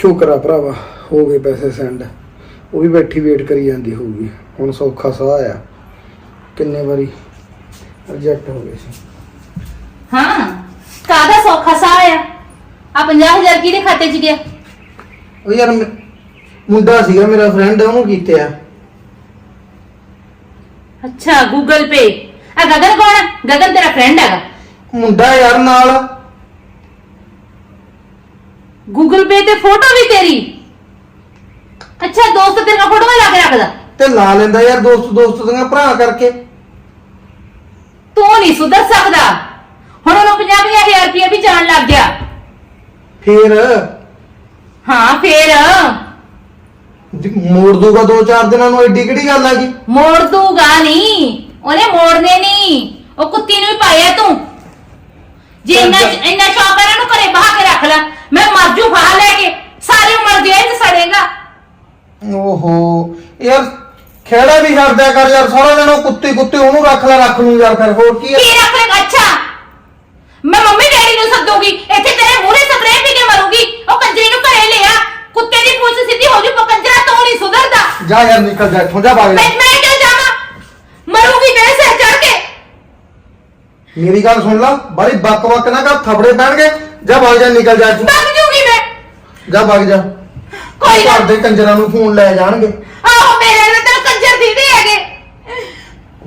ਸ਼ੁਕਰ ਭਰਾਵਾ ਹੋ ਗਏ ਪੈਸੇ ਸੈਂਡ ਉਹ ਵੀ ਬੈਠੀ ਵੇਟ ਕਰੀ ਜਾਂਦੀ ਹੋਊਗੀ। ਹੁਣ ਸੌਖਾ ਸਾਹ ਆ ਕਿੰਨੇ ਵਾਰੀ ਰਿਜੈਕਟ ਹੋ ਗਏ ਸੀ। ਹਾਂ ਕਾਦਾ ਸੌਖਾ ਸਾਹ ਆ ਆ 50000 ਕਿਹਦੇ ਖਾਤੇ 'ਚ ਗਿਆ? ਉਹ ਯਾਰ ਮੈਂ- ਮੁੰਡਾ ਸੀਗਾ ਮੇਰਾ ਫਰੈਂਡ ਉਹਨੂੰ ਕੀਤੇ। ਆ ਅੱਛਾ ਗੂਗਲ ਪੇ ਆ ਗਗਨ ਕੌਣ ਗਗਨ ਤੇਰਾ ਫਰੈਂਡ ਹੈਗਾ। ਮੁੰਡਾ ਯਾਰ ਨਾਲ। ਗੂਗਲ ਪੇ ਤੇ ਫੋਟੋ ਵੀ ਤੇਰੀ। ਅੱਛਾ ਦੋਸਤ ਤੇਰਾ ਫੋਟੋ ਲਾ ਕੇ ਰੱਖਦਾ ਤੇ ਲਾ ਲੈਂਦਾ ਯਾਰ ਦੋਸਤ ਦੋਸਤ ਦੀਆਂ ਭਰਾ ਕਰਕੇ। ਤੂੰ ਨਹੀਂ ਸੁਧਰ ਸਕਦਾ। ਹੁਣ ਉਹਨੂੰ 50000 ਰੁਪਏ ਵੀ ਜਾਣ ਲੱਗ ਗਿਆ। ਫੇਰ? ਹਾਂ ਫੇਰ। ਜ- ਮੋੜ ਦੂਗਾ ਦੋ ਚਾਰ ਦਿਨਾਂ ਨੂੰ ਐਡੀ ਕਿਹੜੀ ਗੱਲ ਆ ਜੀ? ਮੋੜ ਦੂਗਾ ਨਹੀਂ। ਉਹਨੇ ਮੋੜਨੇ ਨਹੀਂ। ਉਹ ਕੁੱਤੀ ਨੂੰ ਹੀ ਪਾਇਆ ਤੂੰ। ਜੇ ਇੰਨਾ ਇੰਨਾ ਸ਼ੌਕ ਹੈ ਇਹਨੂੰ ਘਰੇ ਬਹਾ ਕੇ ਰੱਖ ਲੈ। ਮੈਂ ਮਰ ਜੂ ਫਾਹ ਲੈ ਕੇ। ਸਾਰੀ ਉਮਰ ਦੇ ਚ ਸੜੇਗਾ। ਓਹੋ ਯਾਰ ਖੇੜਾ ਵੀ ਛੱਡਦਿਆ ਕਰ ਯਾਰ ਸਾਰਾ ਦਿਨ ਉਹ ਕੁੱਤੀ ਕੁੱਤੀ ਉਹਨੂੰ ਰੱਖ ਲੈ ਰੱਖ ਨੂੰ ਯਾਰ ਫਿਰ ਹੋਰ ਕੀ ਆ? ਕੀ ਰੱਖ ਅੱਛਾ। ਮੈਂ ਮੰਮੀ ਡੈਡੀ ਨੂੰ ਸੱਦੂਗੀ ਇੱਥੇ ਤੇਰੇ ਮੂਹਰੇ ਸਪਰੇਅ ਪੀ ਕੇ ਮਰੂਗੀ। ਉਹ ਕੰਜਰੀ ਨੂੰ ਘਰੇ ਲਿਆ। ਕੁੱਤੇ ਦੀ ਪੂਛ ਸਿੱਧੀ ਹੋ ਜੂ ਪਰ ਕੰਜਰਾ ਤੋਂ ਨਹੀਂ ਸੁਧਰਦਾ। ਜਾ ਯਾਰ ਨਿਕਲ ਜਾ ਇੱਥੋਂ ਜਾ ਜਾ। ਮੈਂ ਮੈਂ ਕਿਉਂ ਜਾਵਾਂ? ਮਰੂਗੀ ਮੇਰੇ ਸਿਰ ਚੜ ਕੇ। ਮੇਰੀ ਗੱਲ ਸੁਣ ਲਾ ਬੜੀ ਬੱਕ ਬੱਕ ਨਾ ਕਰ ਥਪੜੇ ਪੈਣਗੇ। ਜਾ ਭਾਗ ਜਾ ਨਿਕਲ ਜਾ ਇੱਥੋਂ। ਭੱਜ ਜੂਗੀ ਮੈਂ। ਜਾ ਭਾਗ ਜਾ। ਕੋਈ ਨਾ ਘਰ ਦੇ ਕੰਜਰਾਂ ਨੂੰ ਫੋਨ ਲੈ ਜਾਣਗੇ। ਆਹੋ ਮੇਰੇ ਨਾਲ ਤਾਂ ਕੰਜਰ ਦੀਦੇ ਹੈਗੇ।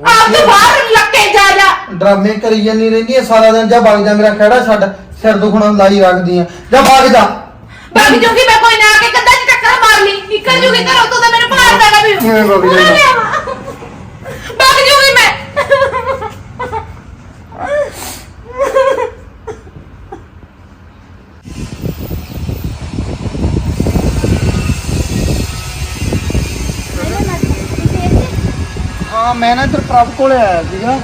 ਆਪ ਤੋਂ ਬਾਹਰ ਲੱਕੇ ਜਾ ਜਾ। ਡਰਾਮੇ ਕਰੀ ਜਾਂਦੀ ਰਹਿੰਦੀ ਹੈ ਸਾਰਾ ਦਿਨ। ਜਾ ਭਾਗ ਜਾ ਮੇਰਾ ਖੇੜਾ ਛੱਡ। ਸਿਰ ਦੁਖਣਾ ਲਾਈ ਰੱਖਦੀ ਆ। ਜਾ ਭਾਗ ਜਾ। ਭੱਜ ਜੂਗੀ ਮੈਂ ਕੋਈ ਨਾ ਆ ਕੇ ਕੰਧਾਂ 'ਚ ਟੱਕਰ ਮਾਰ ਲਈ। ਨਿਕਲ ਜੂਗੀ ਘਰੋਂ ਤੂੰ ਤਾਂ ਮੈਨੂੰ ਭਾਰ ਪੈਣਾ ਵੀ ਮੈਂ ਭੱਜ ਜਾਊਂਗਾ। ਭੱਜ ਜੂਗੀ ਮੈਂ। ਹਾਂ ਮੈਂ ਨਾ ਇੱਧਰ ਪ੍ਰਭ ਕੋਲੇ ਆਇਆ ਸੀਗਾ।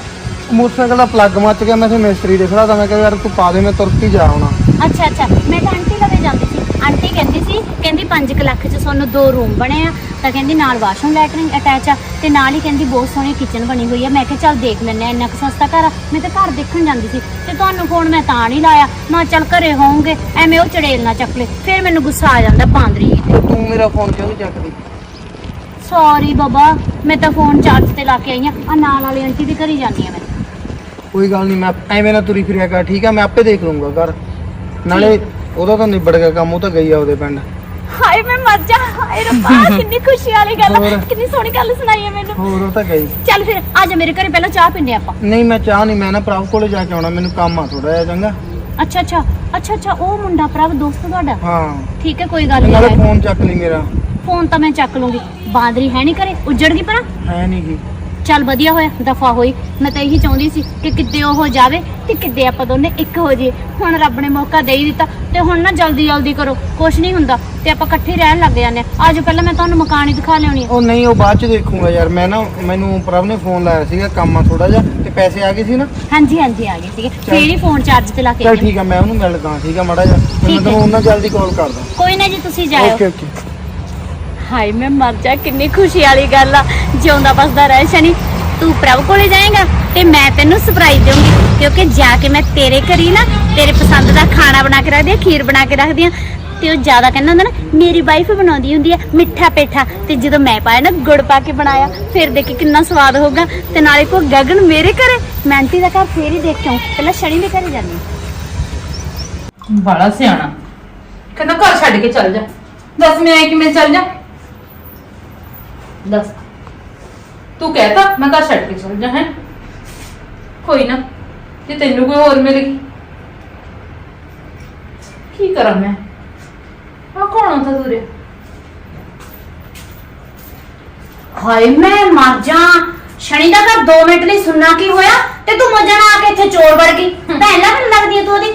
ਮੋਟਰਸਾਈਕਲ ਦਾ ਪਲੱਗ ਮੱਚ ਗਿਆ ਮੈਂ ਤੇ ਮਿਸਤਰੀ ਦੇ ਖੜਾ ਤਾਂ ਮੈਂ ਕਿਹਾ ਯਾਰ ਤੂੰ ਪਾ ਦੇ ਮੈਂ ਤੁਰ ਕੇ ਜਾ ਆਉਣਾ। ਅੱਛਾ ਅੱਛਾ। ਮੈਂ ਤਾਂ ਆਂਟੀ ਲਵੇ ਜਾਂਦੀ ਸੀ। ਆਂਟੀ ਕਹਿੰਦੀ ਸੀ ਕਹਿੰਦੀ 5 ਲੱਖ ਚ ਤੁਹਾਨੂੰ ਦੋ ਰੂਮ ਬਣੇ ਆ। ਤਾਂ ਕਹਿੰਦੀ ਨਾਲ ਵਾਸ਼ਰੂਮ ਲੈਟਰਿੰਗ ਅਟੈਚ ਆ ਤੇ ਨਾਲ ਹੀ ਕਹਿੰਦੀ ਬਹੁਤ ਸੋਹਣੀ ਕਿਚਨ ਬਣੀ ਹੋਈ ਆ। ਮੈਂ ਕਿਹਾ ਚੱਲ ਦੇਖ ਆ ਇੰਨਾ ਕੁ ਸਸਤਾ ਘਰ ਆ। ਮੈਂ ਤਾਂ ਘਰ ਦੇਖਣ ਜਾਂਦੀ ਸੀ ਤੇ ਤੁਹਾਨੂੰ ਫੋਨ ਮੈਂ ਤਾਂ ਨਹੀਂ ਲਾਇਆ। ਮੈਂ ਕਿਹਾ ਚੱਲ ਘਰੇ ਹੋਵਾਂਗੇ ਐਵੇਂ ਉਹ ਚੜੇਲ ਨਾ ਚੱਕ ਲੈ। ਫਿਰ ਮੈਨੂੰ ਗੁੱਸਾ ਆ ਜਾਂਦਾ ਬਾਂਦਰੀ ਤੇ ਤੂੰ ਮੇਰਾ ਫੋਨ ਕਿਉਂ ਨਹੀਂ ਚੱਕਦੀ? ਸੌਰੀ ਬਾਬਾ ਮੈਂ ਤਾਂ ਫੋਨ ਚਾਰਜ ਤੇ ਲਾ ਕੇ ਆਈ ਆ ਆ ਨਾਲ ਵਾਲੀ ਆਂਟੀ ਦੇ ਘਰ ਜਾਂਦੀ ਆ ਮੈਂ। ਕੋਈ ਗੱਲ ਨਹੀਂ ਮੈਂ ਐਵੇਂ ਨਾ ਤੁਰੀ ਫਿਰਿਆ ਕਰ ਠੀਕ ਆ? ਮੈਂ ਆਪੇ ਦੇਖ ਲੂੰਗਾ ਘਰ। ਨਾਲੇ ਉਹਦਾ ਤਾਂ ਨਿਬੜ ਗਿਆ ਕੰਮ ਉਹ ਤਾਂ ਗਈ ਆ ਉਹਦੇ ਪਿੰਡ। ਹਾਏ ਮੈਂ ਮਰ ਜਾ। ਹਾਏ ਰੱਬਾ ਕਿੰਨੀ ਖੁਸ਼ੀ ਵਾਲੀ ਗੱਲ ਹੋਰ। ਆ। ਕਿੰਨੀ ਸੋਹਣੀ ਗੱਲ ਸੁਣਾਈ ਹੈ ਮੈਨੂੰ। ਹੋਰ ਉਹ ਤਾਂ ਗਈ। ਚੱਲ ਫਿਰ ਆ ਜਾ ਮੇਰੇ ਘਰੇ ਪਹਿਲਾਂ ਚਾਹ ਪੀਂਦੇ ਆਪਾਂ। ਨਹੀਂ ਮੈਂ ਚਾਹ ਨਹੀਂ ਮੈਂ ਨਾ ਪ੍ਰਭ ਕੋਲੇ ਜਾ ਕੇ ਆਉਣਾ ਮੈਨੂੰ ਕੰਮ ਆ ਥੋੜਾ ਜਿਹਾ ਚੰਗਾ? ਅੱਛਾ ਅੱਛਾ ਅੱਛਾ ਅੱਛਾ ਉਹ ਮੁੰਡਾ ਪ੍ਰਭ ਦੋਸਤ ਤੁਹਾਡਾ? ਹਾਂ। ਠੀਕ ਹੈ ਕੋਈ ਗੱਲ ਨਾਲੇ ਨਹੀਂ। ਫੋਨ ਚੱਕ ਲਈ ਮੇਰਾ। ਫੋਨ ਤਾਂ ਮੈਂ ਚੱਕ ਲੂੰਗੀ। ਬਾਂਦਰੀ ਹੈ ਨਹੀਂ ਘਰੇ? ਉੱਜੜ ਗਈ ਪਰਾਂ ਹੈ ਨਹੀਂ ਗੀ। ਚੱਲ ਵਧੀਆ ਹੋਇਆ ਦਫਾ ਹੋਈ। ਮੈਂ ਤਾਂ ਇਹੀ ਚਾਹੁੰਦੀ ਸੀ ਕਿ ਕਿੱਦੇ ਉਹ ਜਾਵੇ ਤੇ ਕਿੱਦੇ ਆਪਾਂ ਦੋਨੇ ਇੱਕ ਹੋ ਜਾਈਏ। ਹੁਣ ਰੱਬ ਨੇ ਮੌਕਾ ਦੇ ਹੀ ਦਿੱਤਾ ਤੇ ਹੁਣ ਨਾ ਜਲਦੀ ਜਲਦੀ ਕਰੋ। ਕੁਛ ਨਹੀਂ ਹੁੰਦਾ ਤੇ ਆਪਾਂ ਇਕੱਠੇ ਰਹਿਣ ਲੱਗ ਜਾਂਦੇ ਹਾਂ। ਆਜੋ ਪਹਿਲਾਂ ਮੈਂ ਤੁਹਾਨੂੰ ਮਕਾਨ ਹੀ ਦਿਖਾ ਲਿਆਉਣੀ ਆ ਉਹ ਨਹੀਂ ਉਹ ਬਾਅਦ ਚ ਦੇਖੂੰਗਾ ਯਾਰ। ਮੈਂ ਨਾ ਮੈਨੂੰ ਪ੍ਰਭ ਨੇ ਫੋਨ ਲਾਇਆ ਸੀਗਾ ਕੰਮ ਆ ਥੋੜਾ ਜਿਹਾ। ਪੈਸੇ ਆ ਗਏ ਸੀ ਨਾ? ਹਾਂਜੀ ਹਾਂਜੀ ਆ ਗਏ ਸੀਗੇ। ਫੇਰ ਹੀ ਫੋਨ ਚਾਰਜ ਤੇ ਲਾ ਕੇ ਚਲ। ਠੀਕ ਆ ਮੈਂ ਉਹਨੂੰ ਮਿਲਦਾ ਠੀਕ ਆ ਮਾੜਾ ਜਿਹਾ। ਫਿਰ ਮੈਂ ਠੀਕ ਹੈ। ਤੈਨੂੰ ਉਹਨਾਂ ਜਲਦੀ ਕਾਲ ਕਰਦਾ। ਕੋਈ ਨਾ ਜੀ ਤੁਸੀਂ ਜਾਇਓ। ਓਕੇ ਓਕੇ ਹਾਏ ਮੈਂ ਮਰ ਜਾ ਕਿੰਨੀ ਖੁਸ਼ੀ ਵਾਲੀ ਗੱਲ ਆ। ਜਿਉਂਦਾ ਬਸਦਾ ਰਹਿ ਸ਼ਨੀ ਤੂੰ ਪ੍ਰਭ ਕੋਲੇ ਜਾਏਗਾ ਤੇ ਮੈਂ ਤੈਨੂੰ ਸਰਪ੍ਰਾਈਜ਼ ਦੇਵਾਂਗੀ ਕਿਉਂਕਿ ਜਾ ਕੇ ਮੈਂ ਤੇਰੇ ਘਰੀ ਨਾ ਤੇਰੇ ਪਸੰਦ ਦਾ ਖਾਣਾ ਬਣਾ ਕੇ ਰੱਖਦੀ ਆ ਖੀਰ ਬਣਾ ਕੇ ਰੱਖਦੀ ਆ। ਤੇ ਉਹ ਜ਼ਿਆਦਾ ਕਹਿੰਦਾ ਹੁੰਦਾ ਨਾ, ਮੇਰੀ ਵਾਈਫ ਬਣਾਉਂਦੀ ਹੁੰਦੀ ਹੈ ਮਿੱਠਾ ਪੇਠਾ। ਤੇ ਜਦੋਂ ਮੈਂ ਪਾਇਆ ਨਾ, ਗੁੜ ਪਾ ਕੇ ਬਣਾਇਆ, ਫਿਰ ਦੇਖੀ ਕਿੰਨਾ ਸਵਾਦ ਹੋਊਗਾ। ਤੇ ਨਾਲੇ ਕੋ ਗਗਨ ਮੇਰੇ ਘਰੇ। ਮੈਂ ਆਂਟੀ ਦਾ ਘਰ ਫੇਰ ਹੀ ਦੇਖ ਕੇ ਆਊਂ। ਪਹਿਲਾਂ ਸ਼ਨੀ ਦੇ ਘਰੇ ਜਾਂਦੀ ਬੜਾ ਸਿਆਣਾ। ਕਹਿੰਦਾ ਘਰ ਛੱਡ ਕੇ ਚੱਲ ਜਾ। ਦੱਸ ਮੈਂ ਕਿਵੇਂ ਚੱਲ ਜਾ? ਦੱਸ। ਤੂੰ ਕਹਿਤਾ, ਮੈਂ ਘਰ ਛੱਡ ਕੇ ਚੱਲ ਜਾ, ਹੈ? ਕੋਈ ਨਾ, ਜੇ ਤੈਨੂੰ ਕੋਈ ਹੋਰ ਮਿਲ ਗਈ ਕੀ ਕਰਾਂ ਮੈਂ? ਕੌਣ ਹੁੰਦਾ ਦੂਰੇ? ਹਾਏ ਮੈਂ ਮਰ ਜਾ ਸ਼ਨੀ ਦਾ ਘਰ 2 ਮਿੰਟ ਲਈ ਸੁਣਨਾ ਕੀ ਹੋਇਆ? ਤੇ ਤੂੰ ਮਜਾ ਆ ਕੇ ਇੱਥੇ ਚੋਰ ਵੜ ਗਈ। ਭੈਣ ਲੱਗਣ ਲੱਗਦੀ ਹੈ ਤੂੰ ਉਹਦੀ?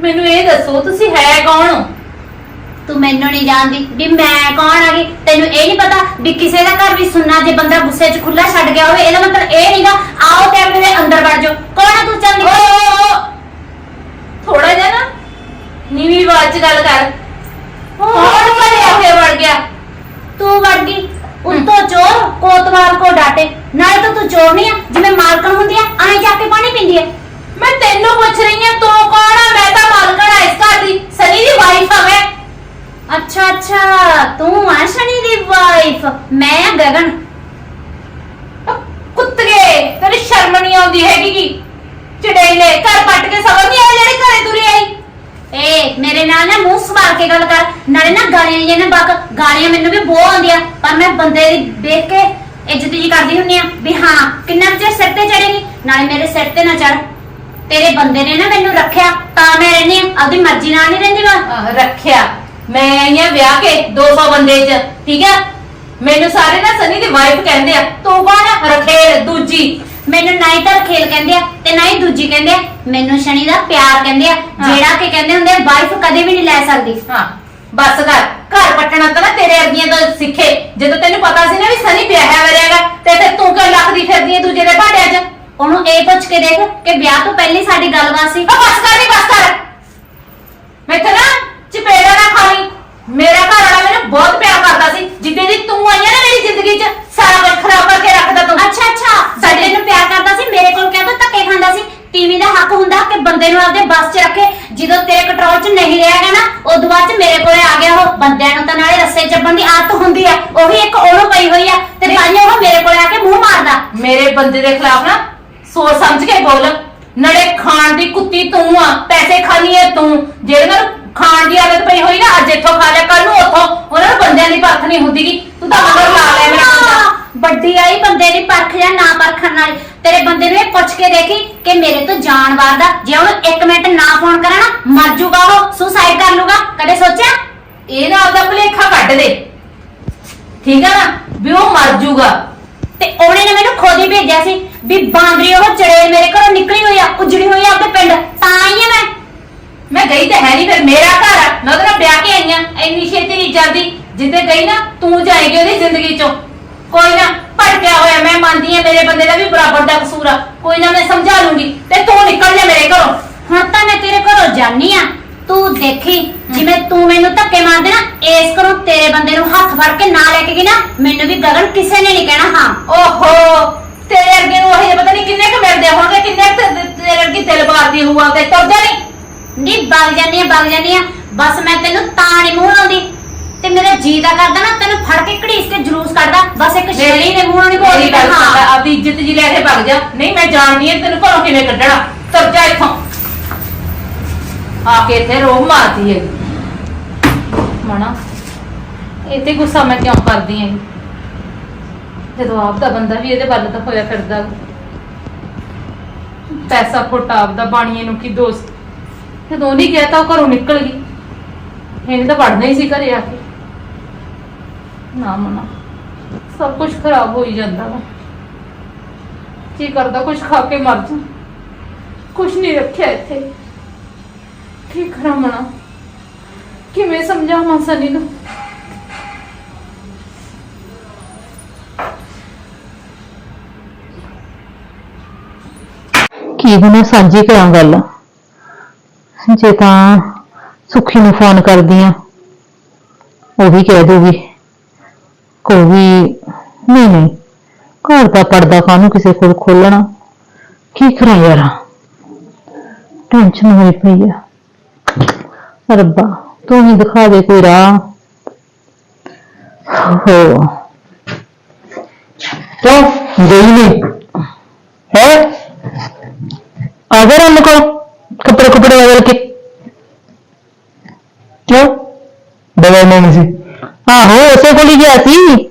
ਮੈਨੂੰ ਇਹ ਦੱਸੋ ਤੁਸੀਂ ਹੈ ਕੌਣ ਹੋ? ਤੂੰ ਮੈਨੂੰ ਨਹੀਂ ਜਾਣਦੀ ਵੀ ਮੈਂ ਕੌਣ ਆ ਗਈ। ਤੈਨੂੰ ਇਹ ਨਹੀਂ ਪਤਾ ਵੀ ਕਿਸੇ ਦਾ ਘਰ ਵੀ ਸੁਣਨਾ ਜੇ ਬੰਦਾ ਗੁੱਸੇ 'ਚ ਖੁੱਲਾ ਛੱਡ ਗਿਆ ਹੋਵੇ ਇਹਦਾ ਮਤਲਬ ਇਹ ਨਹੀਂਗਾ ਆਓ ਤੇ ਆਪਣੇ ਦੇ ਅੰਦਰ ਵੜ ਜਾਓ। ਕੌਣ ਆ ਤੂੰ ਚੱਲ ਨਿਕਲ? ਥੋੜਾ ਜਿਹਾ ਨਾ ਨੀਵੀਂ ਆਵਾਜ਼ 'ਚ ਗੱਲ ਕਰ। ਕੌਣ ਭਰਿਆ ਹੋਇਆ ਵੜ ਗਿਆ? ਤੂੰ ਵੜ ਗਈ। ਉੱਤੋਂ ਚੋਰ ਕੋਤਵਾਲ ਕੋ ਡਾਟੇ। ਨਾਲੇ ਤਾਂ ਤੂੰ ਚੋਰ ਨਹੀਂ ਆ, ਜਿਵੇਂ ਮਾਲਕਣ ਹੁੰਦੀ ਆ ਐਂ ਜਾ ਕੇ ਪਾਣੀ ਪੀਂਦੀ ਆ। ਮੈਂ ਤੈਨੂੰ ਪੁੱਛ ਰਹੀ ਹਾਂ ਤੂੰ ਕੌਣ ਆ? ਮੈਂ ਤਾਂ ਮਾਲਕਣ ਆ ਇਸ ਘਰ ਦੀ। ਸਨੀ ਦੀ ਵਾਈਫ ਆ ਮੈਂ। ਤੂੰ ਆ ਸ਼ਨੀ ਦੀ ਵਾਈਫ ਮੈਂ ਆ ਗਗਨ। ਕੁੱਤਗੇ, ਤੇਰੀ ਸ਼ਰਮ ਨਹੀਂ ਆਉਂਦੀ ਹੈਗੀ ਕੀ? ਚੜੇਲੇ, ਘਰ ਪੱਟ ਕੇ ਸਬਰ ਨਹੀਂ ਆਇਆ ਜਿਹੜੀ ਘਰੇ ਤੁਰੀ ਆਈ ਏ ਮੇਰੇ ਨਾਲ ਨਾ ਮੂੰਹ ਸਵਾਰ ਕੇ ਗੱਲ ਕਰ। ਨਾਲੇ ਨਾ ਗਾਲੀਆਂ ਜਿਹੀਆਂ ਨਾ ਬਕ ਗਾਲੀਆਂ ਮੈਨੂੰ ਵੀ ਬਹੁਤ ਆਉਂਦੀਆਂ ਪਰ ਮੈਂ ਬੰਦੇ ਦੀ ਦੇਖ ਕੇ ਇੱਜ਼ਤ ਜੀ ਕਰਦੀ ਹੁੰਨੀ ਆ ਵੀ ਹਾਂ ਕਿੰਨਾ ਚਿਰ ਸਿਰ ਤੇ ਚੜੇਗੀ ਨਾਲੇ ਮੇਰੇ ਸਿਰ ਤੇ ਨਾ ਚੜ ਤੇਰੇ ਬੰਦੇ ਨੇ ਨਾ ਮੈਨੂੰ ਰੱਖਿਆ ਤਾਂ ਮੈਂ ਰਹਿੰਦੀ ਆ ਆਪਦੀ ਮਰਜ਼ੀ ਨਾਲ ਨਹੀਂ ਰਹਿੰਦੀ ਮੈਂ ਆਹ, ਰੱਖਿਆ। ਮੈਂ ਆਈ ਆ ਵਿਆਹ ਕੇ 200 ਬੰਦੇ ਚ ਠੀਕ ਆ? ਮੈਨੂੰ ਸਾਰੇ ਨਾ ਸਨੀ ਦੀ ਵਾਈਫ ਕਹਿੰਦੇ ਆ ਤੂੰ ਕੌਣ ਆ? ਦੂਜੀ। ਮੈਨੂੰ ਨਾ ਹੀ ਤਾਂ ਖੇਲ ਕਹਿੰਦੇ ਆ ਤੇ ਨਾ ਹੀ ਦੂਜੀ ਕਹਿੰਦੇ ਆ। ਮੈਨੂੰ ਸ਼ਨੀ ਦਾ ਪਿਆਰ ਕਹਿੰਦੇ ਆ। ਹਾਂ। ਜਿਹੜਾ ਕਿ ਕਹਿੰਦੇ ਹੁੰਦੇ ਵਾਈਫ ਕਦੇ ਵੀ ਨਹੀਂ ਲੈ ਸਕਦੀ। ਹਾਂ। ਬਸ ਕਰ। ਘਰ ਪੱਟਣਾ ਤਾਂ ਨਾ ਤੇਰੇ ਅਰਗੀਆਂ ਤੋਂ ਸਿੱਖੇ। ਜਦੋਂ ਤੈਨੂੰ ਪਤਾ ਸੀ ਨਾ ਵੀ ਸਨੀ ਵਿਆਹਿਆ ਵਰੇਗਾ ਤੇ ਫਿਰ ਤੂੰ ਕਿਉਂ ਲੱਖਦੀ ਫਿਰਦੀ ਹੈ ਦੂਜੇ ਦੇ ਭਾਂਡਿਆਂ 'ਚ? ਉਹਨੂੰ ਇਹ ਪੁੱਛ ਕੇ ਦੇਖ ਕਿ ਵਿਆਹ ਤੋਂ ਪਹਿਲਾਂ ਸਾਡੀ ਗੱਲਬਾਤ ਸੀ। ਆ ਬਸ ਕਰ ਨੀ ਬਸ ਕਰ। ਮੈਂ ਤਾਂ ਨਾ ਚਪੇੜਾ ਨਾ ਖਾਣੀ ਮੇਰਾ ਘਰ ਵਾਲਾ ਮੈਨੂੰ ਬਹੁਤ ਪਿਆਰ ਕਰਦਾ ਸੀ ਜਿੱਦੇ ਦੀ ਤੂੰ ਆਈ ਆ ਨਾ ਮੇਰੀ ਜ਼ਿੰਦਗੀ 'ਚ ਸਾਰਾ ਕੁਝ ਖਰਾਬ ਕਰਕੇ ਰੱਖਦਾ ਤੂੰ ਅੱਛਾ ਅੱਛਾ ਸਾਡੇ ਨੂੰ ਪਿਆਰ ਕਰਦਾ ਸੀ ਮੇਰੇ ਕੋਲ ਕਹਿੰਦਾ ਧੱਕੇ ਖਾਂਦਾ ਸੀ ਟੀਵੀ ਦਾ ਹੱਕ ਹੁੰਦਾ ਕਿ ਬੰਦੇ ਨੂੰ ਆਪਦੇ ਬਸ 'ਚ ਰੱਖੇ ਜਦੋਂ ਤੇਰੇ ਕੰਟਰੋਲ 'ਚ ਨਹੀਂ ਰਿਹਾਗਾ ਨਾ ਉਦੋਂ ਬਾਅਦ 'ਚ ਮੇਰੇ ਕੋਲੇ ਆ ਗਿਆ ਉਹ। ਬੰਦਿਆਂ ਨੂੰ ਤਾਂ ਨਾਲੇ ਰੱਸੇ ਚੱਬਣ ਦੀ ਆਦਤ ਹੁੰਦੀ ਆ। ਉਹੀ ਇੱਕ ਉਹਨੂੰ ਪਈ ਹੋਈ ਆ ਤੇ ਪਾਈਓ ਉਹ ਮੇਰੇ ਕੋਲੇ ਆ ਕੇ ਮੂੰਹ ਮਾਰਦਾ। ਮੇਰੇ ਬੰਦੇ ਦੇ ਖਿਲਾਫ ਨਾ ਸੋਚ ਸਮਝ ਕੇ ਬੋਲ। ਨੜੇ ਖਾਣ ਦੀ ਕੁੱਤੀ ਤੂੰ ਆ ਪੈਸੇ ਖਾਣੀ ਐ ਤੂੰ। ਜਿਹੜੇ ਨਾਲ ਖਾਣ ਦੀ ਆਦਤ ਪਈ ਹੋਈ ਨਾ ਅੱਜ ਇੱਥੋਂ ਖਾ ਲਿਆ ਕੱਲ ਨੂੰ ਉੱਥੋਂ। ਉਹਨਾਂ ਨੂੰ ਬੰਦਿਆਂ ਦੀ ਪਰਖ ਨਹੀਂ ਹੁੰਦੀਗੀ। ਤੂੰ ਤਾਂ ਮਗਰ ਲਾ ਲੈ ਮੇਰਾ ਵੱਡੀ ਆਈ ਬੰਦੇ ਦੀ ਪਰਖ ਜਾਂ ਨਾ ਪਰਖਣ ਵਾਲੀ। ਤੇਰੇ ਬੰਦੇ ਨੂੰ ਇਹ ਪੁੱਛ ਕੇ ਦੇਖੀ ਕਿ ਮੇਰੇ ਤੋਂ ਜਾਣ ਵਾਰਦਾ ਜੇ ਉਹਨੂੰ 1 ਮਿੰਟ ਨਾ ਫੋਨ ਕਰਾਂ ਨਾ ਮਰ ਜੂਗਾ ਉਹ ਸੁਸਾਈਡ ਕਰ ਲੂਗਾ ਕਦੇ ਸੋਚਿਆ? ਇਹ ਨਾ ਆਪਦਾ ਭੁਲੇਖਾ ਕੱਢ ਦੇ। ਠੀਕ ਆ ਨਾ? ਵੀ ਉਹ ਮਰ ਜੂਗਾ। ਤੇ ਉਹਨੇ ਨੇ ਮੈਨੂੰ ਖੁਦ ਹੀ ਭੇਜਿਆ ਸੀ ਵੀ ਬਾਂਦਰੀ ਉਹ ਚੜੇਲ ਮੇਰੇ ਘਰੋਂ ਨਿਕਲੀ ਹੋਈ ਆ ਉਜੜੀ ਹੋਈ ਆ ਆਪਣੇ ਪਿੰਡ। ਤਾਂ ਆਈ ਆ ਮੈਂ। ਮੈਂ ਗਈ ਤਾਂ ਹੈ ਨਹੀਂ ਫਿਰ ਮੇਰਾ ਘਰ ਆ। ਮੈਂ ਉਹਦੇ ਨਾਲ ਵਿਆਹ ਕੇ ਆਈ ਆ ਇੰਨੀ ਛੇਤੀ ਨਹੀਂ ਜਾਂਦੀ। ਜਿੱਦੇ ਗਈ ਨਾ ਤੂੰ ਜਾਏਗੀ ਉਹਦੀ ਜ਼ਿੰਦਗੀ ਚੋਂ। ਕੋਈ ਨਾ ਭਟਕਿਆ ਹੋਇਆ ਮੈਂ ਮੰਨਦੀ ਆ ਮੇਰੇ ਬੰਦੇ ਦਾ ਵੀ ਬਰਾਬਰ ਦਾ ਕਸੂਰ ਆ। ਕੋਈ ਨਾ ਮੈਂ ਸਮਝਾ ਲੂੰਗੀ ਤੇ ਤੂੰ ਨਿਕਲ ਜਾ ਮੇਰੇ ਘਰੋਂ। ਹੁਣ ਤਾਂ ਮੈਂ ਤੇਰੇ ਘਰੋਂ ਜਾਨੀ ਆ ਤੂੰ ਦੇਖੀ ਜਿਵੇਂ ਤੂੰ ਮੈਨੂੰ ਧੱਕੇ ਮਾਰਦੇ ਨਾ ਇਸ ਘਰੋਂ ਤੇਰੇ ਬੰਦੇ ਨੂੰ ਹੱਥ ਫੜ ਕੇ ਨਾ ਲੈ ਕੇ ਗਈ ਨਾ ਮੈਨੂੰ ਵੀ ਗਗਨ ਕਿਸੇ ਨੇ ਨਹੀਂ ਕਹਿਣਾ ਹਾਂ। ਓਹੋ ਤੇਰੇ ਅੱਗੇ ਨੂੰ ਉਹ ਪਤਾ ਨਹੀਂ ਕਿੰਨੇ ਕੁ ਮਿਲਦੇ ਹੋਣਗੇ ਕਿੰਨੇ ਕੁ ਤੇ- ਤੇਰੇ ਅੱਗੇ ਦਿਲ ਮਾਰਦੀ ਹੋਊਗਾ ਤੇ ਤੁਰ ਜਾ ਨਹੀਂ। ਨਹੀਂ ਬਗ ਜਾਨੀ ਆ ਬਗ ਜਾਨੀ ਆ। ਬਸ ਮੈਂ ਤੈਨੂੰ ਤਾਂ ਨਹੀਂ ਮੂੰਹ ਲਾਉਂਦੀ। ਤੇ ਮੇਰਾ ਜੀ ਦਾ ਕਰਦਾ ਨਾ ਤੈਨੂੰ ਫੜ ਕੇ ਘੜੀਸ ਕੇ ਜਲੂਸ ਕੱਢਦਾ ਬਸ ਇੱਕ ਸ਼ੇਰੀ ਨੇ ਮੂੰਹ ਨਹੀਂ ਮੇਰੀ ਬੋਲਦੀ ਗੱਲ ਸੁਣ ਲੈ, ਹਾਂ ਆਪਦੀ ਇੱਜ਼ਤ ਜੀ ਲੈ ਕੇ ਭੱਗ ਜਾ। ਨਹੀਂ ਮੈਂ ਜਾਣਦੀ ਐ ਤੈਨੂੰ ਘਰੋਂ ਕਿਵੇਂ ਕੱਢਣਾ? ਤੁਰ ਜਾ ਇੱਥੋਂ। ਆ ਕੇ ਇੱਥੇ ਰੋਹ ਮਾਰਦੀ ਹੈ ਮਣਾ ਇਹ ਤੇ ਗੁੱਸਾ ਮੈਂ ਕਿਉਂ ਕਰਦੀ ਹਾਂ ਜਦੋਂ ਆਪ ਦਾ ਬੰਦਾ ਵੀ ਇਹਦੇ ਵੱਲ ਤਾਂ ਹੋਇਆ ਫਿਰਦਾ। ਪੈਸਾ ਖੋਟਾ ਆਪਦਾ ਬਾਣੀਏ ਨੂੰ ਕੀ ਦੋਸਤ ਜਦੋਂ ਨਹੀਂ ਗਿਆ ਤਾਂ ਉਹ ਘਰੋਂ ਨਿਕਲ ਗਈ। ਇਹਨੇ ਤਾਂ ਵੜਨਾ ਹੀ ਸੀ ਘਰੇ ਆ ਕੇ। ਨਾ ਮਨਾ ਸਭ ਕੁਝ ਖਰਾਬ ਹੋ ਜਾਂਦਾ ਵਾ। ਕੀ ਕਰਦਾ ਕੁਝ ਖਾ ਕੇ ਮਰ ਜਾ। ਕੁਝ ਨਹੀਂ ਰੱਖਿਆ ਇੱਥੇ। ਕੀ ਕਰਾਂ ਮਨਾ? ਕਿਵੇਂ ਸਮਝਾਵਾਂ ਸਨੀ ਨੂੰ? ਕੀ ਹੁਣੇ ਸਾਂਝੀ ਕਰਾਂ ਗੱਲ? ਜੇ ਤਾਂ ਸੁਖੀ ਨੂੰ ਫੋਨ ਕਰਦੀ ਆ, ਉਹ ਵੀ ਕਹਿ ਦੂਗੀ, ਕੋਈ ਵੀ ਨਹੀਂ ਨਹੀਂ। ਘਰ ਦਾ ਪਰਦਾ ਕਾਹਨੂੰ ਕਿਸੇ ਕੋਲ ਖੋਲਣਾ ਕੀ ਕਰਾਂ ਯਾਰ? ਟੈਨਸ਼ਨ ਹੋਈ ਪਈ ਆ। ਰੱਬਾ, ਤੂੰ ਹੀ ਦਿਖਾ ਦੇ ਕੋਈ ਰਾਹ। ਹੋ। ਕਿਉਂ? ਗਈ ਨਹੀਂ ਆ ਅਗਰ ਹਮ ਕੋਲ। ਕੱਪੜੇ ਕੁਪੜੇ ਬਦਲ ਕੇ ਕਿਉਂ? ਬਦਲਣੇ ਨਹੀਂ ਸੀ। ਆਹੋ, ਉਸੇ ਕੋਲ ਹੀ ਗਿਆ ਸੀ।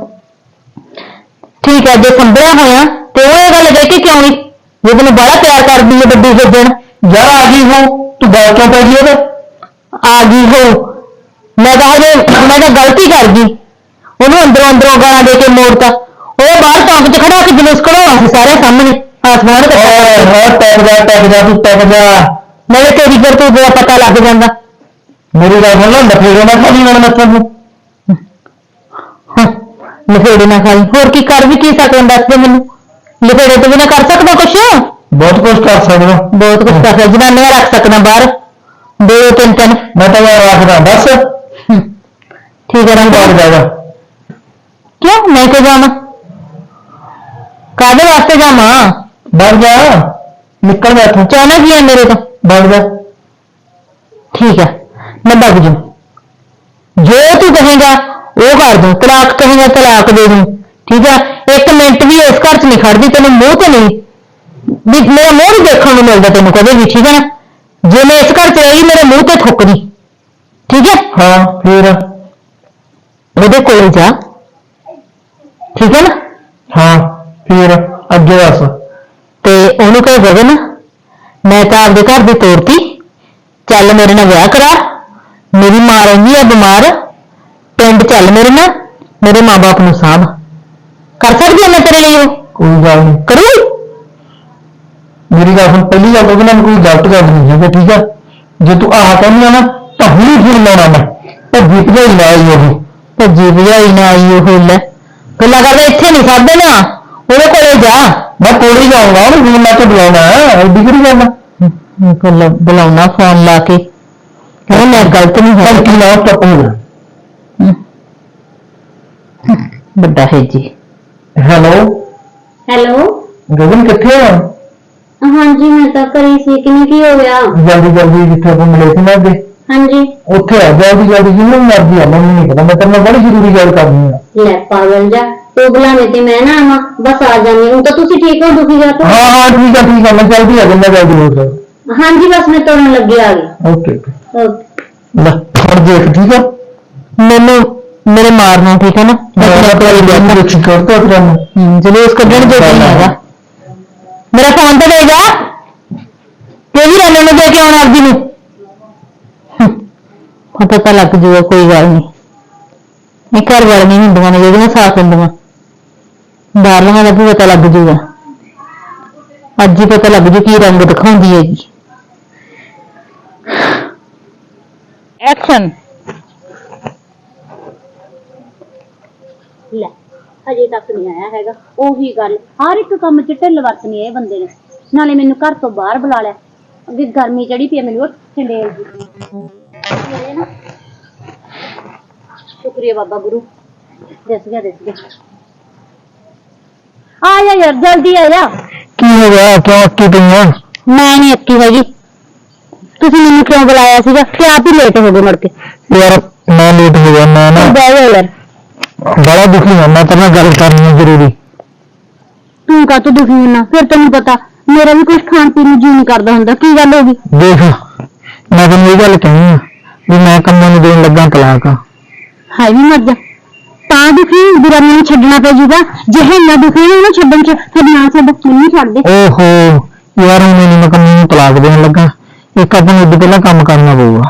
ਠੀਕ ਹੈ ਜੇ ਸੰਭਲਿਆ ਹੋਇਆ ਤੇ ਉਹ ਇਹ ਗੱਲ ਕਹਿ ਕੇ ਕਿਉਂ ਨਹੀਂ? ਜੇ ਤੈਨੂੰ ਬੜਾ ਪਿਆਰ ਕਰਦੀ ਹੈ ਵੱਡੀ ਸੱਜਣ ਯਾਰ ਆ ਗਈ ਹੋ ਤੂੰ ਗੱਲ ਕਿਉਂ ਪੈ ਗਈ ਉਹਦੇ? ਆ ਗਈ ਹੋ। ਮੈਂ ਤਾਂ ਹਜੇ ਮੈਂ ਤਾਂ ਗਲਤੀ ਕਰ ਗਈ। ਉਹਨੂੰ ਅੰਦਰੋਂ ਅੰਦਰੋਂ ਗਾਲਾਂ ਦੇ ਕੇ ਮੋੜਤਾ। ਉਹ ਬਾਹਰ ਚੌਂਕ 'ਚ ਖੜਾ ਕੇ ਜਲੂਸ ਕਢਾਉਣਾ ਸੀ ਸਾਰੇ ਸਾਹਮਣੇ। ਆਸਮਾਨ ਤੇ ਹੋ ਟੈਕ ਜਾ ਟੈਕ ਜਾ ਤੂੰ ਟੈਕ ਜਾ ਨਾਲੇ ਤੇਰੀ ਕਰਤੂਤ ਦਾ ਪਤਾ ਲੱਗ ਜਾਂਦਾ। ਮੇਰੀ ਗੱਲ ਸੁਣ ਲੈ ਨਾ ਖਾਲੀ ਨਾਲ ਨੂੰ। ਲਫੇੜੇ ਨਾ ਖਾਈ। ਹੋਰ ਕੀ ਕਰ ਵੀ ਕੀ ਸਕਦਾ ਦੱਸ ਦੇ ਮੈਨੂੰ। ਲਫੇੜੇ ਤੋਂ ਬਿਨਾ ਕਰ ਸਕਦਾ ਕੁਛ? ਬਹੁਤ ਕੁਝ ਕਰ ਸਕਦਾ। ਬਹੁਤ ਕੁਝ ਕਰ ਸਕਦਾ। ਜਨਾਨੀਆਂ ਰੱਖ ਸਕਦਾ ਬਾਹਰ। ਦੋ ਤਿੰਨ ਤਿੰਨ। ਮੈਂ ਤਾਂ ਯਾਰ ਰੱਖਦਾ ਬਸ। ਹਮ, ਠੀਕ ਹੈ ਰੰਗ ਬਾਹਰ ਜਾਗਾ ਕਿਉਂ? ਮੈਂ ਕਿਉਂ ਜਾਵਾਂ? ਕਾਹਦੇ ਵਾਸਤੇ ਜਾਵਾਂ? ਬਾਹਰ ਜਾ। ਨਿਕਲ ਜਾ ਇੱਥੋਂ। ਚਾਹਨਾ ਕੀ ਹੈ ਮੇਰੇ ਤੋਂ? ਬਾਹਰ ਜਾ। ਠੀਕ ਹੈ। ਮੈਂ ਭੱਜ ਜੂ ਜੋ ਤੂੰ ਕਹੇਗਾ ਉਹ ਕਰ ਦੂੰ, ਤਲਾਕ ਕਹੇਗਾ ਤਲਾਕ ਦੇ ਦੂੰ, ਠੀਕ ਹੈ ਇੱਕ ਮਿੰਟ ਵੀ ਇਸ ਘਰ 'ਚ ਨਹੀਂ ਖੜਦੀ, ਤੈਨੂੰ ਮੂੰਹ ਤੇ ਨਹੀਂ, ਵੀ ਮੇਰਾ ਮੂੰਹ ਨਹੀਂ ਦੇਖਣ ਨੂੰ ਮਿਲਦਾ ਤੈਨੂੰ ਕਦੇ ਵੀ, ਠੀਕ ਹੈ ਨਾ? ਜੇ ਮੈਂ ਇਸ ਘਰ 'ਚ ਰਹੀ, ਮੇਰੇ ਮੂੰਹ ਤੇ ਥੁੱਕਦੀ, ਠੀਕ ਹੈ ਹਾਂ, ਫਿਰ ਉਹਦੇ ਕੋਲ ਜਾ, ਠੀਕ ਹੈ ਨਾ? ਹਾਂ, ਫਿਰ ਅੱਗੇ ਦੱਸ। ਤੇ ਉਹਨੂੰ ਕਹੇ, ਗਗਨ, ਮੈਂ ਤਾਂ ਆਪਦੇ ਘਰ ਦੀ ਤੋਰਤੀ ਚੱਲ ਮੇਰੇ ਨਾਲ ਵਿਆਹ ਕਰਾ, ਮੇਰੀ ਮਾਂ ਰਹਿੰਦੀ ਆ ਬਿਮਾਰ। ਪਿੰਡ ਚੱਲ ਮੇਰੇ ਨਾਲ ਮੇਰੇ ਮਾਪੇ ਨੂੰ ਸਾਂਭ। ਕਰ ਸਕਦੀ ਹਾਂ ਮੈਂ ਤੇਰੇ ਲਈ ਉਹ ਕੋਈ ਗੱਲ ਨਹੀਂ। ਕਰੂ? ਮੇਰੀ ਗੱਲ ਸੁਣ ਪਹਿਲੀ ਗੱਲ ਉਹਦੇ ਨਾਲ ਕੋਈ ਗਲਤ ਗੱਲ ਨਹੀਂ ਹੈ ਠੀਕ ਆ? ਜੇ ਤੂੰ ਆਹ ਕਹਿੰਦੀ ਆ ਨਾ ਤਾਂ ਹੁਣੀ ਫੋਨ ਲਾਉਣਾ ਮੈਂ। ਭੱਜੀ ਭਜਾਈ ਲਾਈ ਉਹ ਭੱਜੀ ਭਜਾਈ ਨਾ ਆਈ ਉਹ ਲੈ। ਗੱਲਾਂ ਕਰਦਾ ਇੱਥੇ ਨਹੀਂ ਸਾਦੇ ਨਾ। ਉਹਦੇ ਕੋਲੇ ਜਾ। ਮੈਂ ਕੋਲੇ ਜਾਊਂਗਾ ਉਹਨੂੰ ਫੋਨ ਲਾ ਕੇ ਬੁਲਾਉਣਾ। ਐਡੀ ਕਿਹੜੀ ਗੱਲ ਆ? ਕੋਲ ਬੁਲਾਉਣਾ ਫੋਨ ਲਾ ਕੇ। ਕਹਿੰਦਾ ਮੈਂ ਗਲਤ ਨਹੀਂ ਚੱਲ ਹੈ ਕੀ ਨਾ ਜਾ ਵੱਡਾ ਹੈ ਜੀ ਹੈਲੋ ਹੈਲੋ ਗਗਨ ਕਿੱਥੇ ਆ ਹਾਂਜੀ ਮੈਂ ਤਾਂ ਕਰੀ ਸੀ ਕਿਵੇਂ ਕੀ ਹੋ ਗਿਆ ਜਲਦੀ ਜਲਦੀ ਜਿੱਥੇ ਆਪਾਂ ਮਿਲੇ ਸੀ ਨਾ ਅੱਗੇ ਹਾਂਜੀ ਉੱਥੇ ਆ ਜਲਦੀ ਜਲਦੀ ਜਿੰਨੂੰ ਮਰਜ਼ੀ ਆ ਮੈਨੂੰ ਨਹੀਂ ਪਤਾ ਮੈਂ ਤੇਰੇ ਨਾਲ ਬੜੀ ਜ਼ਰੂਰੀ ਗੱਲ ਕਰਨੀ ਆ ਲੈ ਪਾਗਲ ਜਾ ਤੂੰ ਬੁਲਾਵੇਂ ਤੇ ਮੈਂ ਨਾ ਆਵਾਂ ਬਸ ਆ ਜਾਂਦੀ ਹੁਣ ਤਾਂ ਤੁਸੀਂ ਠੀਕ ਹੋ ਦੁਖੀ ਜਾ ਤੋਂ ਹਾਂ ਹਾਂ ਠੀਕ ਆ ਠੀਕ ਆ ਮੈਂ ਜਲਦੀ ਆ ਜਾਂਦਾ ਜਲਦੀ ਹੋ ਸਰ ਹਾਂਜੀ ਬਸ ਮੈਂ ਤੁਰਨ ਲੱਗੀ ਆ ਗਈ ਓਕੇ ਓਕੇ ਲੈ ਹੁਣ ਦੇਖ ਠੀਕ ਆ ਮੈਨੂੰ ਮੇਰੇ ਮਾਰਨਾ ਠੀਕ ਹੈ ਨਾ? ਹਮ, ਜਲੂਸ ਕੱਢਣ ਜੋ ਨਹੀਂ ਹੈਗਾ। ਮੇਰਾ ਫੋਨ ਤੇ ਦੇ ਜਾ ਤੇ ਵੀ ਰਹਿਣ ਨੂੰ ਦੇ ਕੇ ਆਉਣਾ ਆਪਦੀ ਨੂੰ। ਹਮ, ਪਤਾ ਤਾਂ ਲੱਗ ਜੂਗਾ ਕੋਈ ਗੱਲ ਨਹੀਂ। ਇਹ ਘਰ ਵਾਲ ਨਹੀਂ ਹੁੰਦੀਆਂ ਨੇ ਜਿਹੜੀਆਂ ਸਾਥ ਹੁੰਦੀਆਂ ਬਾਹਰਲੀਆਂ ਦਾ ਵੀ ਪਤਾ ਲੱਗ ਜੂਗਾ। ਅੱਜ ਹੀ ਪਤਾ ਲੱਗ ਜੂ ਕੀ ਰੰਗ ਦਿਖਾਉਂਦੀ ਹੈ ਜੀ ਐਕਸ਼ਨ ਲੈ ਹਜੇ ਤੱਕ ਨਹੀਂ ਆਇਆ ਹੈਗਾ। ਉਹੀ ਗੱਲ ਹਰ ਇੱਕ ਕੰਮ 'ਚ ਢਿੱਲ ਵਰਤਣੀ ਹੈ ਇਹ ਬੰਦੇ ਨੇ। ਨਾਲੇ ਮੈਨੂੰ ਘਰ ਤੋਂ ਬਾਹਰ ਬੁਲਾ ਲਿਆ ਅੱਗੇ ਗਰਮੀ ਚੜੀ ਪਈ ਹੈ ਮੈਨੂੰ ਚੰਡੇਲ ਦੀ ਮੇਰੇ ਨਾ ਸ਼ੁਕਰੀਆ ਬਾਬਾ ਗੁਰੂ। ਦਿਸ ਗਿਆ ਦਿਸ ਗਿਆ। ਆ ਜਾ ਯਾਰ ਜਲਦੀ ਆ ਜਾ। ਕੀ ਹੋ ਗਿਆ? ਕਿਉਂ ਅੱਕੀ ਪਈ ਆ? ਮੈਂ ਨਹੀਂ ਅੱਕੀ ਹੈਗੀ ਤੁਸੀਂ ਮੈਨੂੰ ਕਿਉਂ ਬੁਲਾਇਆ ਸੀਗਾ? ਕਿ ਆਪ ਹੀ ਲੇਟ ਹੋ ਗਏ ਮੁੜ ਕੇ। ਯਾਰ ਮੈਂ ਲੇਟ ਹੋ ਗਿਆ ਮੈਂ ਨਾ ਬਹਿ ਜਾ ਯਾਰ। ਬੜਾ ਦੁਖੀ ਹਾਂ ਮੈਂ ਤੇਰੇ ਨਾਲ ਗੱਲ ਕਰਨੀ ਹੈ ਜ਼ਰੂਰੀ। ਤੂੰ ਕਾ ਤੂੰ ਦੁਖੀ ਹੋਣਾ ਫਿਰ ਤੈਨੂੰ ਪਤਾ ਮੇਰਾ ਵੀ ਕੁਝ ਖਾਣ ਪੀਣ ਨੂੰ ਜੀ ਨਹੀਂ ਕਰਦਾ ਹੁੰਦਾ। ਕੀ ਗੱਲ ਹੋ ਗਈ? ਦੇਖ ਮੈਂ ਤੈਨੂੰ ਇਹ ਗੱਲ ਕਹਿਣੀ ਆ ਵੀ ਮੈਂ ਕੰਮਾਂ ਨੂੰ ਦੇਣ ਲੱਗਾ ਤਲਾਕ ਹਾਏ ਵੀ ਮਰ ਜਾ। ਤਾਂ ਦੁਖੀ ਵੀਰਾ ਮੈਨੂੰ ਛੱਡਣਾ ਪੈ ਜੂਗਾ ਜੇ ਹੈ ਨਾ ਦੁਖੀ ਨਾ ਉਹਨੂੰ ਛੱਡਣ ਚ ਫਿਰ ਨਾ ਛੱਡ ਮੈਨੂੰ ਛੱਡ ਦੇ ਓਹੋ ਯਾਰ ਹੁਣ ਨਹੀਂ ਮੈਂ ਕੰਮਾਂ ਨੂੰ ਤਲਾਕ ਦੇਣ ਲੱਗਾ। ਇੱਕ ਆਪਾਂ ਨੂੰ ਉਦੋਂ ਪਹਿਲਾਂ ਕੰਮ ਕਰਨਾ ਪਊਗਾ।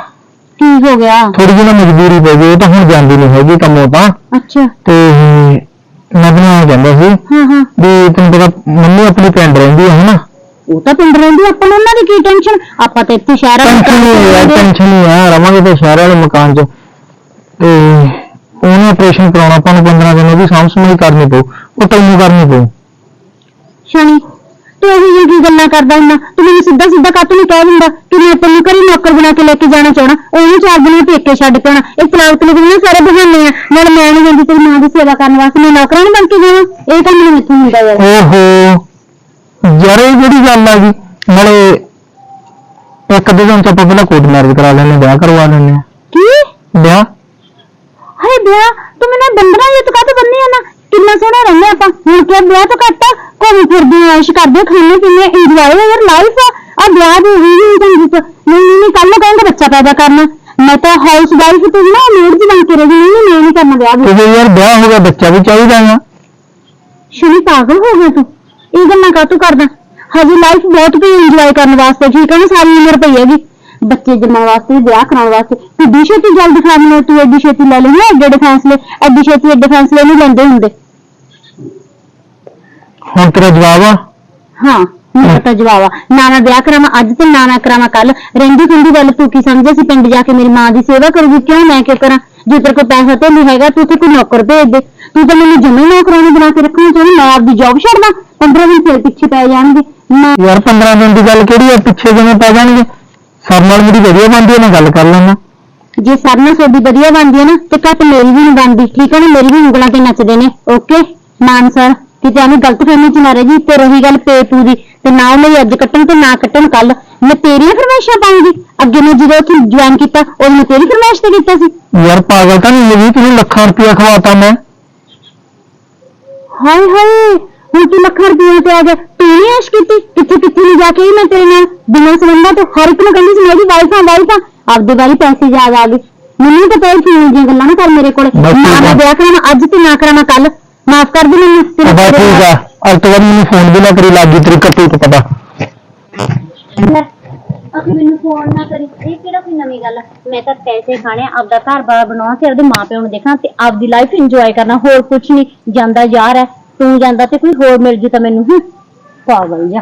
ਕੀ ਹੋ ਗਿਆ? ਥੋੜੀ ਜਿਹੀ ਨਾ ਮਜਬੂਰੀ ਪੈ ਗਈ ਇਹ ਤਾਂ ਹੁਣ ਜਾਂਦੀ ਨਹੀਂ ਹੈਗੀ ਕੰਮੋਂ ਤਾਂ। ਅੱਛਾ। ਤੇ ਮੈਂ ਇਹ ਕਹਿੰਦਾ ਸੀ ਹਾਂ ਹਾਂ। ਵੀ ਤੈਨੂੰ ਪਤਾ ਮੰਮੀ ਆਪਣੀ ਪਿੰਡ ਰਹਿੰਦੀ ਹੈ ਹਨਾ? ਉਹ ਤਾਂ ਪਿੰਡ ਰਹਿੰਦੀ ਆਪਾਂ ਨੂੰ ਉਹਨਾਂ ਦੀ ਕੀ ਟੈਨਸ਼ਨ ਆਪਾਂ ਤਾਂ ਇੱਥੇ ਸ਼ਹਿਰਾਂ ਵਿੱਚ ਟੈਨਸ਼ਨ ਨਹੀਂ ਹੈ ਰਹਿੰਦੇ। ਟੈਨਸ਼ਨ ਨਹੀਂ ਹੈ ਰਵਾਂਗੇ ਤੇ ਸ਼ਹਿਰ ਵਾਲੇ ਮਕਾਨ 'ਚ। ਤੇ ਉਹਨੇ ਆਪਰੇਸ਼ਨ ਕਰਾਉਣਾ ਆਪਾਂ ਨੂੰ 15 ਦਿਨ ਉਹਦੀ ਸਾਂਭ ਸੰਭਾਲ ਕਰਨੀ ਪਊ ਉਹ ਤੈਨੂੰ ਕਰਨੀ ਪਊ। ਸ਼ਨੀ। ਤੂੰ ਇਹ ਜਿਹੀਆਂ ਕੀ ਗੱਲਾਂ ਕਰਦਾ ਹੁੰਦਾ? ਤੂੰ ਮੈਨੂੰ ਸਿੱਧਾ ਸਿੱਧਾ ਕਾਤੋਂ ਨਹੀਂ ਕਹਿ ਦਿੰਦਾ ਕਿ ਮੈਂ ਤੈਨੂੰ ਘਰੇ ਨੌਕਰ ਬਣਾ ਕੇ ਲੈ ਕੇ ਜਾਣਾ ਚਾਹਣਾ ਉਹਨੂੰ ਚਾਰ ਦਿਨ ਪੇਕੇ ਛੱਡ ਕੇ ਆਉਣਾ। ਇਹ ਤਲਾਕ ਤਲਾਕ ਦੇ ਸਾਰੇ ਬਹਾਨੇ ਆ। ਨਾਲ ਮੈਂ ਨਹੀਂ ਜਾਂਦੀ ਤੇਰੀ ਮਾਂ ਦੀ ਸੇਵਾ ਕਰਨ ਵਾਸਤੇ। ਮੈਂ ਨੌਕਰਾਂ ਨਹੀਂ ਬਣ ਕੇ ਜਾਵਾਂ? ਇਹ ਕੰਮ ਨਹੀਂ ਮੈਥੋਂ ਹੁੰਦਾ ਯਾਰ। ਓਹੋ। ਯਾਰ ਇਹ ਜਿਹੜੀ ਗੱਲ ਆ ਗਈ ਨਾਲੇ ਇੱਕ ਦੋ ਦਿਨ ਚ ਆਪਾਂ ਪਹਿਲਾਂ ਕੋਰਟ ਮੈਰਿਜ ਕਰਾ ਲੈਣੇ ਵਿਆਹ ਕਰਵਾ ਲੈਣੇ ਕੀ? ਵਿਆਹ? ਹਾਏ ਵਿਆਹ? ਤੂੰ ਮੈਨੂੰ ਬੰਦਰਾ ਇਹ ਤੂੰ ਕਾਹਤੇ ਬੰਨੀ ਆ ਨਾ? ਕਿੰਨਾ ਸੋਹਣਾ ਰਹਿੰਦੇ ਆਪਾਂ। ਹੁਣ ਕਿ ਵਿਆਹ ਤੋਂ ਘੱਟ ਆ, ਘੁੰਮ ਫਿਰਦੇ ਆ ਐਸ਼ ਕਰਦੇ ਖਾਣੇ ਪੀਣੇ ਇੰਜੋਏ ਯਾਰ ਲਾਈਫ ਆ। ਆ ਵਿਆਹ ਦੀ ਹੀ ਨਹੀਂ ਚੰਗੀ ਨਹੀਂ ਨਹੀਂ ਨਹੀਂ ਕੱਲ ਨੂੰ ਕਹਾਂਗੇ ਬੱਚਾ ਪੈਦਾ ਕਰਨਾ। ਮੈਂ ਤਾਂ ਹਾਊਸ ਵਾਈਫ ਤੂੰ ਨਾ ਮੇਡ ਜੀ ਬਣ ਕੇ ਰਹੀ ਨਹੀਂ ਨਹੀਂ ਮੈਂ ਨਹੀਂ ਕਰਨਾ ਵਿਆਹ ਵੀ। ਤੇ ਯਾਰ ਵਿਆਹ ਹੋ ਗਿਆ ਬੱਚਾ ਵੀ ਚਾਹੀਦਾ ਆ ਸ਼ਨੀ ਪਾਗਲ ਹੋ ਗਿਆ ਤੂੰ। ਇਹ ਗੱਲਾਂ ਕਾਹਤੋਂ ਕਰਦਾ? ਹਜੇ ਲਾਈਫ ਬਹੁਤ ਪਈ ਇੰਜੋਏ ਕਰਨ ਵਾਸਤੇ ਠੀਕ ਹੈ ਨਾ ਸਾਰੀ ਉਮਰ ਪਈ ਹੈਗੀ। ਬੱਚੇ ਜੰਮਣ ਵਾਸਤੇ ਵਿਆਹ ਕਰਾਉਣ ਵਾਸਤੇ। ਕਿੱਡੀ ਛੇਤੀ ਜਲਦੀ ਫੈਸਲੇ ਤੂੰ ਐਡੀ ਛੇਤੀ ਲੈ ਲਈ ਐਡੇ ਐਡੇ ਫੈਸਲੇ ਐਡੀ ਛੇਤੀ ਐਡੇ ਫੈਸਲੇ ਨਹੀਂ ਲੈਂਦੇ ਹੁੰਦੇ। ਹੁਣ ਤੇਰਾ ਜਵਾਬ ਆ? ਹਾਂ ਮੇਰਾ ਤਾਂ ਜਵਾਬ ਆ। ਨਾ ਮੈਂ ਵਿਆਹ ਕਰਾਵਾਂ ਅੱਜ ਤੇ ਨਾ ਨਾ ਕਰਾਵਾਂ ਕੱਲ। ਰਹਿੰਦੀ ਖੁੰਦੀ ਗੱਲ ਤੂੰ ਕੀ ਸਮਝੇ ਸੀ? ਪਿੰਡ ਜਾ ਕੇ ਮੇਰੀ ਮਾਂ ਦੀ ਸੇਵਾ ਕਰੂਗੀ ਕਿਉਂ ਮੈਂ ਕਿਉਂ ਕਰਾਂ? ਜੇ ਤੇਰੇ ਕੋਲ ਪੈਸਾ ਤੇ ਨਹੀਂ ਹੈਗਾ ਤੂੰ ਤੇ ਕੋਈ ਨੌਕਰ ਭੇਜ ਦੇ। ਤੂੰ ਤਾਂ ਮੈਨੂੰ ਜਮੇ ਨੌਕਰਾਨੀ ਬਣਾ ਕੇ ਰੱਖਣਾ ਚਾਹੁੰਦੀ ਮੈਂ ਆਪਦੀ ਜੌਬ ਛੱਡਦਾ 15 ਦਿਨ ਫੇਰ ਪਿੱਛੇ ਪੈ ਜਾਣਗੇ। ਮੈਂ ਯਾਰ 15 ਦਿਨ ਦੀ ਗੱਲ ਕਿਹੜੀ ਆ? ਪਿੱਛੇ ਜਿਵੇਂ ਪੈ ਜਾਣਗੇ। ਸਰ ਨਾਲ ਮੇਰੀ ਵਧੀਆ ਬਣਦੀ ਹੈ ਮੈਂ ਗੱਲ ਕਰ ਲੈਣਾ ਜੇ ਸਰ ਨਾਲ ਤੁਹਾਡੀ ਵਧੀਆ ਬਣਦੀ ਹੈ ਨਾ ਤੇ ਘੱਟ ਮੇਰੀ ਵੀ ਨਹੀਂ ਬਣਦੀ ਠੀਕ ਹੈ ਨਾ? ਮੇਰੀ ਵੀ ਉਂਗਲਾਂ ਤੇ ਨੱਚਦੇ ਨੇ। Okay Maan sir. ਕਿਤੇ ਐਵੇਂ ਗਲਤ ਫਹਿਮੀ ਚ ਨਾ ਰਹਿ ਜੀ ਤੇ ਰਹੀ ਗੱਲ ਪੇਪੂ ਦੀ ਤੇ ਨਾ ਉਹ ਮੇਰੀ ਅੱਜ ਕੱਟਣ ਤੇ ਨਾ ਕੱਟਣ ਕੱਲ। ਮੈਂ ਤੇਰੀਆਂ ਫਰਮਾਇਸ਼ਾਂ ਪਾਉਂਗੀ ਅੱਗੇ ਮੈਂ ਜਦੋਂ ਉੱਥੇ ਜੁਆਇਨ ਕੀਤਾ ਉਦੋਂ ਮੈਂ ਤੇਰੀ ਫਰਮਾਇਸ਼ ਤੇ ਕੀਤਾ ਸੀ। ਯਾਰ ਪਾਗਲ ਤਾਂ ਨਹੀਂ ਹੈਗੀ ਤੈਨੂੰ ਲੱਖਾਂ ਰੁਪਇਆ ਖਵਾਤਾ ਮੈਂ। ਹਾਏ ਹਾਏ ਹੁਣ ਤੂੰ ਲੱਖਾਂ ਰੁਪਏ ਤੇ ਆ ਗਿਆ। ਤੂੰ ਨਹੀਂ ਐਸ਼ ਕੀਤੀ ਕਿੱਥੇ ਕਿੱਥੇ ਨਹੀਂ ਜਾ ਕੇ ਆਈ ਮੈਂ ਤੇਰੇ ਨਾਲ? ਬਿਨਾਂ ਸੰਬੰਧਾਂ ਤੋਂ ਹਰ ਇੱਕ ਨੂੰ ਕਹਿੰਦੀ ਸੀ ਮੇਰੀ ਵਾਈਫ ਆ ਵਾਈਫ ਆ ਆਪਦੇ ਵਾਰੀ ਪੈਸੇ ਯਾਦ ਆ ਗਏ। ਮੈਨੂੰ ਤਾਂ ਪਤਾ ਕਿਉਂ ਦੀਆਂ ਗੱਲਾਂ ਨਾ ਕਰ ਮੇਰੇ ਕੋਲ। ਨਾ ਮੈਂ। ਵਿਆਹ ਕਰਾਉਣਾ ਅੱਜ ਤੇ ਨਾ ਕਰਾਉਣਾ ਕੱਲ ਮਾਫ ਕਰ ਦੇ ਮੈਨੂੰ ਤੇਰੇ ਬਸ ਠੀਕ ਆ। ਅੱਜ ਤੋਂ ਬਾਅਦ ਮੈਨੂੰ ਫੋਨ ਵੀ ਨਾ ਕਰੀ ਲੱਗੀ ਤੇਰੀ ਕੱਟੀ ਤੇ ਪਤਾ। ਅਸੀਂ ਮੈਨੂੰ ਫੋਨ ਨਾ ਕਰੀ। ਇਹ ਕਿਹੜਾ ਕੋਈ ਨਵੀਂ ਗੱਲ ਆ? ਮੈਂ ਤਾਂ ਪੈਸੇ ਖਾਣੇ ਆ, ਆਪਦਾ ਘਰ-ਬਾਰ ਬਣਾਉਣਾ ਤੇ ਆਪਦੇ ਮਾਪਿਆਂ ਨੂੰ ਦੇਖਣਾ ਤੇ ਆਪਦੀ ਲਾਈਫ ਇੰਜੋਏ ਕਰਨਾ ਹੋਰ ਕੁਝ ਨਹੀਂ ਜਾਂਦਾ ਯਾਰ ਹੈ ਤੂੰ ਜਾਂਦਾ ਤੇ ਕੋਈ ਹੋਰ ਮਿਲ ਜੂ ਤਾਂ ਮੈਨੂੰ ਹੂੰ, ਪਾਗਲ ਜਾ